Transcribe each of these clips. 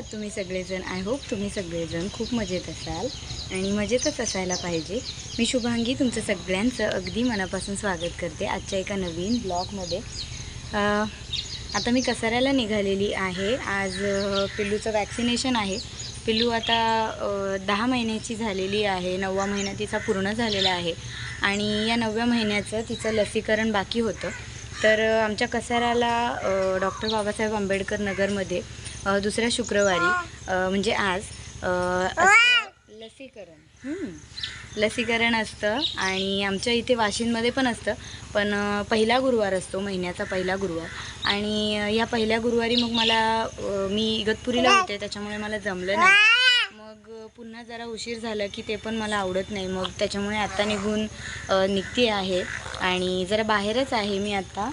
आहात तुम्ही सगळेजण. आय होप तुम्ही सगळेजण खूप मजेत असाल आणि मजेतच असायला पाहिजे. मी शुभांगी तुमचं सगळ्यांचं अगदी मनापासून स्वागत करते आजच्या एका नवीन ब्लॉगमध्ये. आता मी कसाऱ्याला निघालेली आहे. आज पिल्लूचं वॅक्सिनेशन आहे. पिल्लू आता दहा महिन्याची झालेली आहे. नववा महिना तिचा पूर्ण झालेला आहे. आणि या नवव्या महिन्याचं तिचं लसीकरण बाकी होतं. तर आमच्या कसाऱ्याला डॉक्टर बाबासाहेब आंबेडकर नगरमध्ये दुसऱ्या शुक्रवारी म्हणजे आज लसीकरण. लसीकरण असतं आणि आमच्या इथे वाशिंदमध्ये पण असतं पण पहिला गुरुवार असतो महिन्याचा पहिला गुरुवार. आणि या पहिल्या गुरुवारी मग मला मी इगतपुरीला होते त्याच्यामुळे मला जमलं नाही. मग पुन्हा जरा उशीर झाला की ते पण मला आवडत नाही. मग त्याच्यामुळे आत्ता निघून निघते आहे. आणि जरा बाहेरच आहे मी आत्ता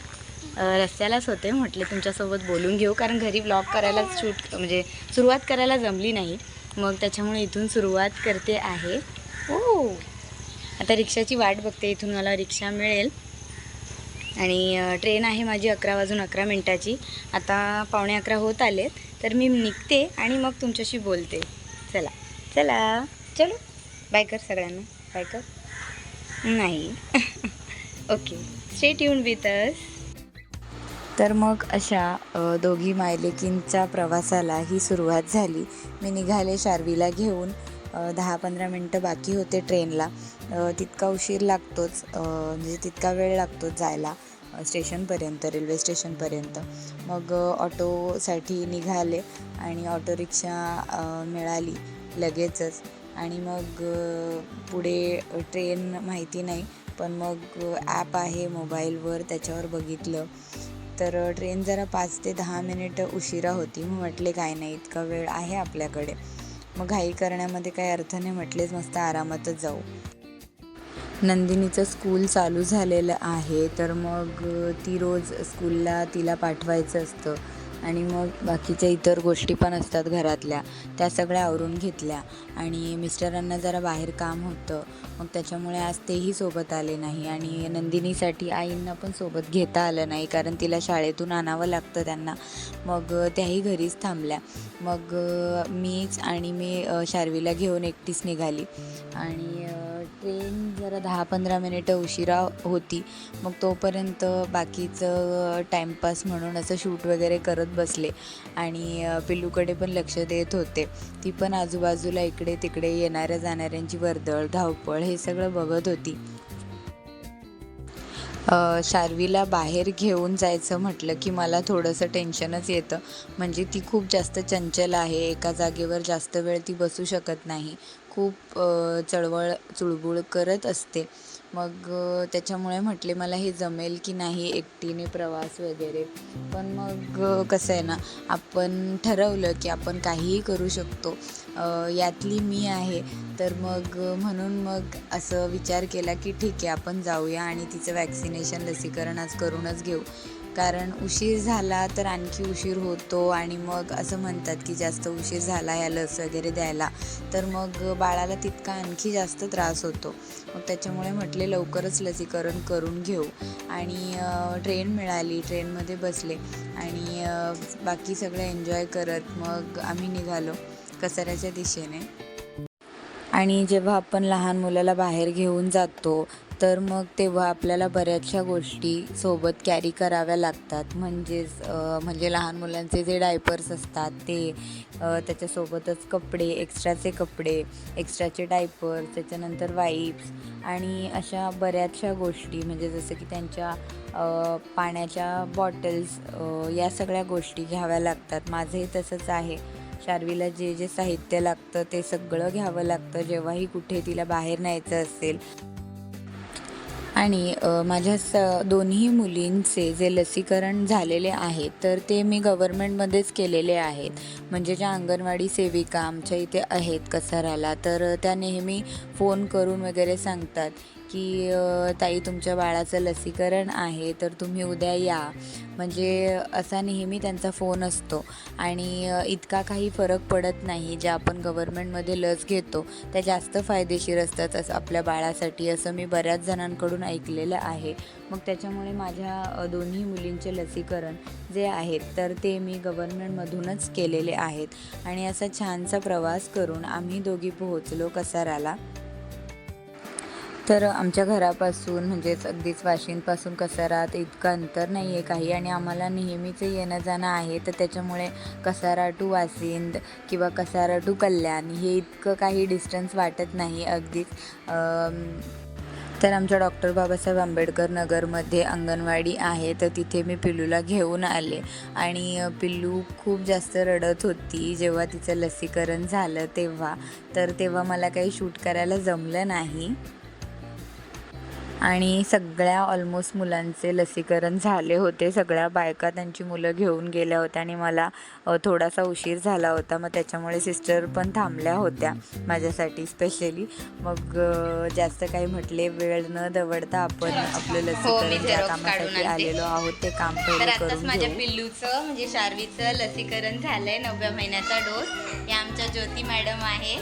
रस्त्यालाच होते म्हटले तुमच्यासोबत बोलून घेऊ कारण घरी ब्लॉग करायला शूट म्हणजे सुरुवात करायला जमली नाही. मग त्याच्यामुळे इथून सुरुवात करते आहे. ओ आता रिक्षाची वाट बघते इथून मला रिक्षा मिळेल. आणि ट्रेन आहे माझी अकरा वाजून अकरा मिनटाची. आता पावणे अकरा होत आले तर मी निघते आणि मग तुमच्याशी बोलते. चला चला चलो. बाय कर सगळ्यांना. बाय कर. नाही. ओके स्टेट येऊन विथ अस तर मग अशा दोघी मायलेकींच्या प्रवासाला ही सुरुवात झाली. मी निघाले शार्वीला घेऊन दहा पंधरा मिनटं बाकी होते ट्रेनला. तितका उशीर लागतोच म्हणजे तितका वेळ लागतोच जायला स्टेशनपर्यंत रेल्वे स्टेशनपर्यंत. मग ऑटोसाठी निघाले आणि ऑटो रिक्षा मिळाली लगेचच. आणि मग पुढे ट्रेन माहिती नाही पण मग ॲप आहे मोबाईलवर त्याच्यावर बघितलं. तर ट्रेन जरा पाच ते दहा मिनिटं उशिरा होती. मग म्हटले काय नाही इतका वेळ आहे आपल्याकडे. मग घाई करण्यामध्ये काही अर्थ नाही. म्हटलेच मस्त आरामातच जाऊ. नंदिनीचं स्कूल चालू झालेलं आहे. तर मग ती रोज स्कूलला तिला पाठवायचं असतं. आणि मग बाकीच्या इतर गोष्टी पण असतात घरातल्या त्या सगळ्या आवरून घेतल्या. आणि मिस्टरांना जरा बाहेर काम होतं मग त्याच्यामुळे आज तेही सोबत आले नाही. आणि नंदिनीसाठी आईंना पण सोबत घेता आलं नाही कारण तिला शाळेतून आणावं लागतं त्यांना. मग त्याही घरीच थांबल्या. मग मीच आणि मी शार्वीला घेऊन एकटीच निघाली. आणि ट्रेन जरा दहा पंधरा मिनिटं उशिरा होती. मग तोपर्यंत बाकीचं टाईमपास म्हणून असं शूट वगैरे करत बसले. आणि पिल्लूकडे पण लक्ष देत होते. ती पण आजूबाजूला इकडे तिकडे येणाऱ्या जाणाऱ्यांची वर्दळ धावपळ हे सगळं बघत होती. शार्वीला बाहेर घेऊन जायचं म्हटलं की मला थोडंसं टेन्शनच येतं. म्हणजे ती खूप जास्त चंचल आहे एका जागेवर जास्त वेळ ती बसू शकत नाही. खूप चळवळ चुळबुळ करत असते. मग त्याच्यामुळे म्हटले मला हे जमेल की नाही एकटीने प्रवास वगैरे. पण मग कसं आहे ना आपण ठरवलं की आपण काहीही करू शकतो. यातली मी आहे. तर मग म्हणून मग असं विचार केला की ठीक आहे आपण जाऊया आणि तिचं वॅक्सिनेशन लसीकरण आज करूनच घेऊ. कारण उशीर झाला तर आणखी उशीर होतो आणि मग असं म्हणतात की जास्त उशीर झाला ह्या लस वगैरे द्यायला तर मग बाळाला तितका आणखी जास्त त्रास होतो. मग त्याच्यामुळे म्हटले लवकरच लसीकरण करून घेऊ. आणि ट्रेन मिळाली ट्रेनमध्ये बसले. आणि बाकी सगळं एन्जॉय करत मग आम्ही निघालो. कचऱ्याच्या दिशेने. आणि जेव्हा आपण लहान मुलाला बाहेर घेऊन जातो तर मग तेव्हा आपल्याला बऱ्याचशा गोष्टी सोबत कॅरी कराव्या लागतात. म्हणजेच म्हणजे लहान मुलांचे जे डायपर्स असतात ते त्याच्यासोबतच कपडे एक्स्ट्राचे कपडे एक्स्ट्राचे डायपर्स त्याच्यानंतर वाईप्स आणि अशा बऱ्याचशा गोष्टी म्हणजे जसं की त्यांच्या पाण्याच्या बॉटल्स या सगळ्या गोष्टी घ्याव्या लागतात. माझंही तसंच आहे. शार्वीला जे जे साहित्य लागतं ते सगळं घ्यावं लागतं. जेव्हाही कुठे तिला बाहेर न्यायचं असेल आणि माझ्या स दोन्ही मुलींचे जे लसीकरण झालेले आहे तर ते मी गव्हर्मेंटमध्येच केलेले आहेत. म्हणजे ज्या अंगणवाडी सेविका आमच्या इथे आहेत कसाऱ्याला तर त्या नेहमी फोन करून वगैरे सांगतात की ताई तुमच्या बाळाचं लसीकरण आहे तर तुम्ही उद्या या. म्हणजे असा नेहमी त्यांचा फोन असतो. आणि इतका काही फरक पडत नाही ज्या आपण गव्हर्मेंटमध्ये लस घेतो त्या जास्त फायदेशीर असतात असं आपल्या बाळासाठी असं मी बऱ्याच जणांकडून ऐकलेलं आहे. मग त्याच्यामुळे माझ्या दोन्ही मुलींचे लसीकरण जे आहेत तर ते मी गव्हर्मेंटमधूनच केलेले आहेत. आणि असा छानसा प्रवास करून आम्ही दोघी पोहोचलो कसाराला. तर आमच्या घरापासून म्हणजेच अगदीच वाशिंदपासून कसारात इतकं अंतर नाही आहे काही आणि आम्हाला नेहमीचं येणं जाणं आहे. तर त्याच्यामुळे कसारा टू वासिंद किंवा कसारा टू कल्याण हे इतकं काही डिस्टन्स वाटत नाही. अगदीच तर आमच्या डॉक्टर बाबासाहेब आंबेडकर नगरमध्ये अंगणवाडी आहे तर तिथे मी पिल्लूला घेऊन आले. आणि पिल्लू खूप जास्त रडत होती जेव्हा तिचं लसीकरण झालं तेव्हा. तर तेव्हा मला काही शूट करायला जमलं नाही. आणि सगळ्या ऑलमोस्ट मुलांचे लसीकरण झाले होते. सगळ्या बायका त्यांची मुलं घेऊन गेल्या होत्या आणि मला थोडासा उशीर झाला होता. मग त्याच्यामुळे सिस्टर पण थांबल्या होत्या माझ्यासाठी स्पेशली मग जास्त काही म्हटले वेळ न दवडता आपण आपलं लसीकरण ज्या कामासाठी. आलेलो आहोत. ते काम करून माझ्या पिल्लूचं म्हणजे शार्वीचं लसीकरण झालंय नवव्या महिन्याचा डोस या आमच्या ज्योती मॅडम आहे.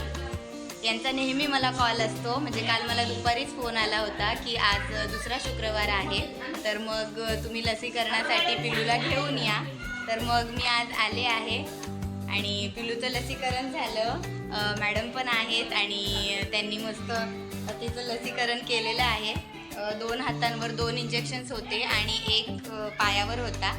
यांचा नेहमी मला कॉल असतो. म्हणजे काल मला दुपारीच फोन आला होता की आज दुसरा शुक्रवार आहे. तर मग तुम्ही लसीकरणासाठी पिलूला घेऊन या. तर मग मी आज आले आहे. आणि पिलूचं लसीकरण झालं. मॅडम पण आहेत आणि त्यांनी मस्त तिचं लसीकरण केलेलं आहे. दोन हातांवर दोन इंजेक्शन्स होते आणि एक पायावर होता.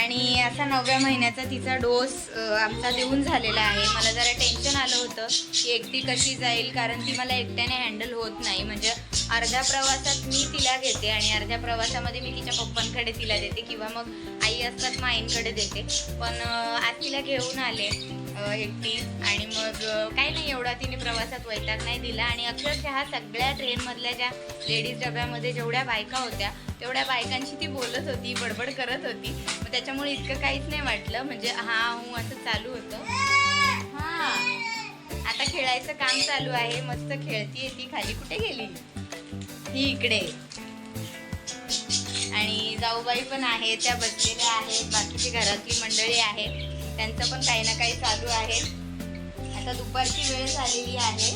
आणि असा नवव्या महिन्याचा तिचा डोस आमचा देऊन झालेला आहे. मला जरा टेन्शन आलं होतं की एकटी कशी जाईल कारण ती मला एकट्याने हँडल होत नाही. म्हणजे अर्ध्या प्रवासात मी तिला घेते आणि अर्ध्या प्रवासामध्ये मी तिच्या पप्पांकडे तिला देते किंवा मग आई असतात मग आईंकडे देते. पण आज तिला घेऊन आले. एकटी. आणि मग काही नाही एवढा तिने प्रवासात वैताग नाही दिला. आणि अक्षरशः सगळ्या ट्रेनमधल्या ज्या लेडीज डब्यामध्ये जेवढ्या बायका होत्या तेवढ्या बायकांशी ती बोलत होती बडबड करत होती. मग त्याच्यामुळे इतकं काहीच नाही वाटलं. म्हणजे हा हूं असं चालू होतं. हा. आता खेळायचं काम चालू आहे. मस्त खेळतीये ती. खाली कुठे गेली? ही इकडे. आणि जाऊबाई पण आहेत त्या बसलेल्या आहेत. बाकीची घरातली मंडळी आहेत. त्यांचं पण काही ना काही चालू आहे. आता दुपारची वेळ झालेली आहे.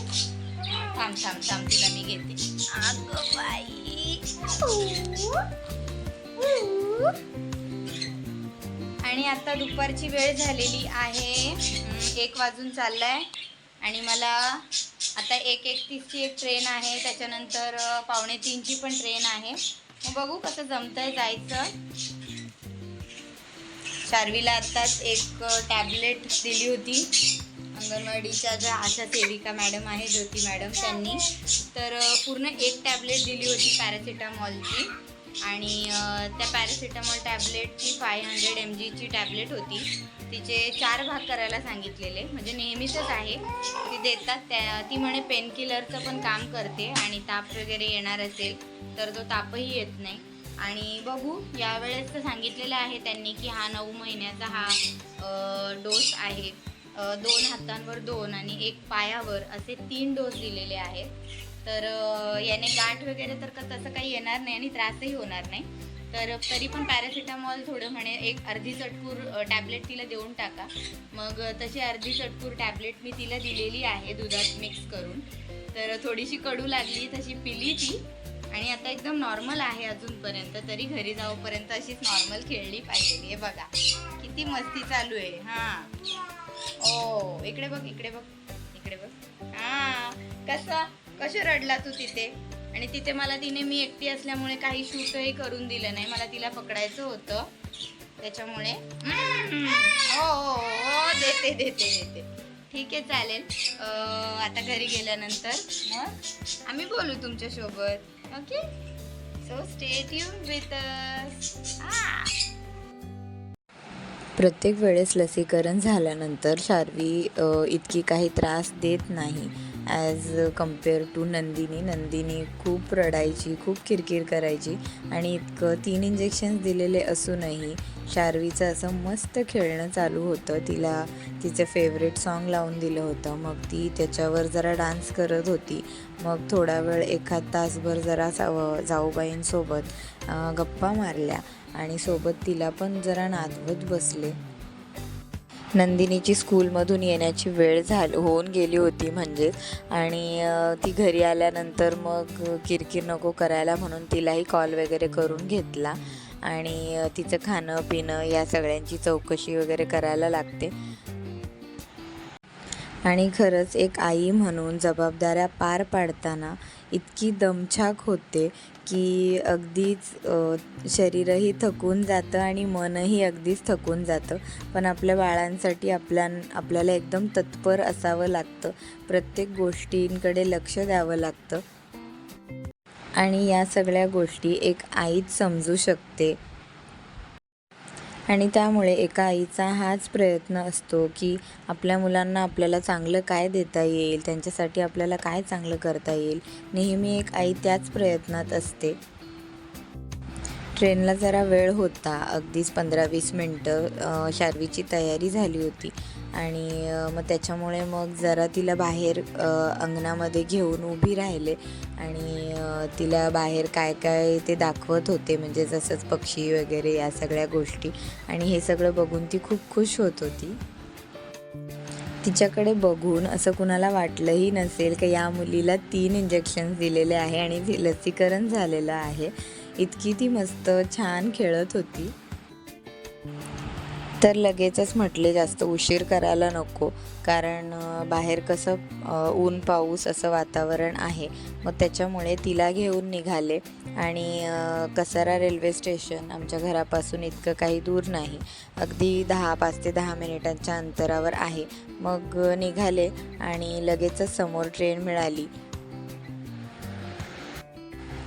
थांब थांब थांब तिला मी घेते. अगं बाई. आणि आता दुपारची वेळ झालेली आहे. एक वाजून चाललाय. आणि मला आता एक एक तीसची एक ट्रेन आहे. त्याच्यानंतर पावणे तीनची पण ट्रेन आहे. मग बघू कसं जमतंय जायचं. शार्वीला आत्ताच एक टॅबलेट दिली होती. अंगणवाडीच्या ज्या आशा सेविका मॅडम आहे ज्योती मॅडम त्यांनी. तर पूर्ण एक टॅबलेट दिली होती पॅरासिटामॉलची. आणि त्या पॅरासिटामॉल टॅबलेटची फाय हंड्रेड एम जीची टॅबलेट होती. तिचे चार भाग करायला सांगितलेले. म्हणजे नेहमीचंच आहे. ती देतात त्या ती म्हणे पेनकिलरचं पण काम करते आणि ताप वगैरे येणार असेल तर तो तापही येत नाही. आणि बघू यावेळेस तर सांगितलेलं आहे त्यांनी की हा नऊ महिन्याचा हा डोस आहे. दोन हातांवर दोन आणि एक पायावर असे तीन डोस दिलेले आहेत. तर याने गाठ वगैरे तर तसं काही येणार नाही आणि त्रासही होणार नाही. तर तरी पण पॅरासिटामॉल थोडं म्हणे एक अर्धी चटकूर टॅबलेट तिला देऊन टाका. मग तशी अर्धी चटकूर टॅबलेट मी तिला दिलेली आहे दुधात मिक्स करून. तर थोडीशी कडू लागली तशी पिली ती. आणि आता एकदम नॉर्मल आहे अजूनपर्यंत तरी घरी जाऊपर्यंत अशीच नॉर्मल खेळली पाहिजे हे बघा. किती मस्ती चालू आहे. हां. ओ इकडे बघ इकडे बघ इकडे बघ. हा. कसा? कसे रडला तू तिथे? आणि तिथे मला तिने मी एकटी असल्यामुळे काही शूटही करून दिलं नाही. मला तिला पकडायचं होतं. त्याच्यामुळे हो, हो हो हो देते देते देते. ठीक आहे चालेल. आता घरी गेल्यानंतर मग आम्ही बोलू तुमच्यासोबत. Okay? So stay tuned with us. Ah! प्रत्येक वेळेस लसीकरण झाल्यानंतर शार्वी इतकी काही त्रास देत नाही as compare to Nandini. Nandini खूप रडायची खूप किरकिर करायची आणि इतकं तीन इंजेक्शन्स दिलेले असूनही शार्वीचं असं मस्त खेळणं चालू होतं. तिला तिचं फेवरेट सॉन्ग लावून दिलं होतं. मग ती त्याच्यावर जरा डान्स करत होती. मग थोडा वेळ एखाद तासभर जरा साव जाऊबाईंसोबत गप्पा मारल्या आणि सोबत तिला पण जरा नादवत बसले. नंदिनीची स्कूलमधून येण्याची वेळ झाली होऊन गेली होती म्हणजेच आणि ती घरी आल्यानंतर मग किरकिर नको करायला म्हणून तिलाही कॉल वगैरे करून घेतला. आणि तिचं खाणं पिणं या सगळ्यांची चौकशी वगैरे करायला लागते. आणि खरंच एक आई म्हणून जबाबदाऱ्या पार पाडताना इतकी दमछाक होते की अगदीच शरीरही थकून जातं आणि मनही अगदीच थकून जातं. पण आपल्या बाळांसाठी आपल्या आपल्याला एकदम तत्पर असावं लागतं. प्रत्येक गोष्टींकडे लक्ष द्यावं लागतं. आणि या सगळ्या गोष्टी एक आईच समजू शकते. आणि त्यामुळे एका आईचा हाच प्रयत्न असतो की आपल्या मुलांना आपल्याला चांगलं काय देता येईल त्यांच्यासाठी आपल्याला काय चांगलं करता येईल नेहमी एक आई त्याच प्रयत्नात असते. ट्रेनला जरा वेळ होता. अगदीच पंधरा वीस मिनटं शार्वीची तयारी झाली होती. आणि मग त्याच्यामुळे मग जरा तिला बाहेर अंगणामध्ये घेऊन उभी राहिले. आणि तिला बाहेर काय काय ते दाखवत होते. म्हणजे जसंच पक्षी वगैरे या सगळ्या गोष्टी. आणि हे सगळं बघून ती खूप खुश होत होती. तिच्याकडे बघून असं कुणाला वाटलंही नसेल की या मुलीला तीन इंजेक्शन्स दिलेले आहे आणि लसीकरण झालेलं आहे. इतकी ती मस्त छान खेळत होती. तर लगेचच म्हटले जास्त उशीर करायला नको कारण बाहेर कसं ऊन पाऊस असं वातावरण आहे. मग त्याच्यामुळे तिला घेऊन निघाले आणि कसारा रेल्वे स्टेशन आमच्या घरापासून इतकं काही दूर नाही. अगदी दहा पाच ते दहा मिनिटांच्या अंतरावर आहे. मग निघाले आणि लगेचच समोर ट्रेन मिळाली.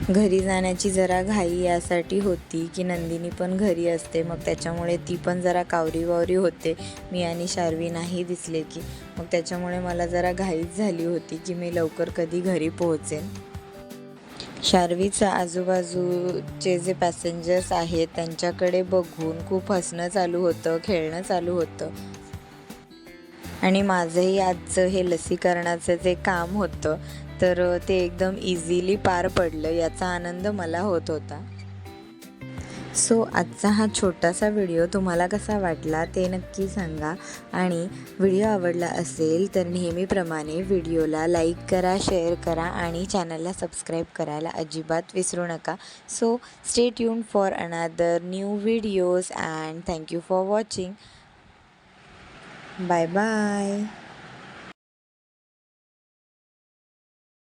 घरी जाण्याची जरा घाई यासाठी होती की नंदिनी पण घरी असते. मग त्याच्यामुळे ती पण जरा कावरी वावरी होते. मी आणि शार्वी नाही दिसले की. मग त्याच्यामुळे मला जरा घाईच झाली होती की मी लवकर कधी घरी पोहोचेन. शार्वीचं आजूबाजूचे जे पॅसेंजर्स आहेत त्यांच्याकडे बघून खूप हसणं चालू होतं खेळणं चालू होतं. आणि माझंही आजचं हे लसीकरणाचं जे काम होतं तर ते एकदम इझिली पार पडलं. याचा आनंद मला होत होता. सो आजचा हा छोटासा व्हिडिओ तुम्हाला कसा वाटला ते नक्की सांगा. आणि व्हिडिओ आवडला असेल तर नेहमीप्रमाणे व्हिडिओला लाईक करा शेअर करा आणि चॅनलला सबस्क्राईब करायला अजिबात विसरू नका. So stay tuned for another new videos and thank you for watching bye bye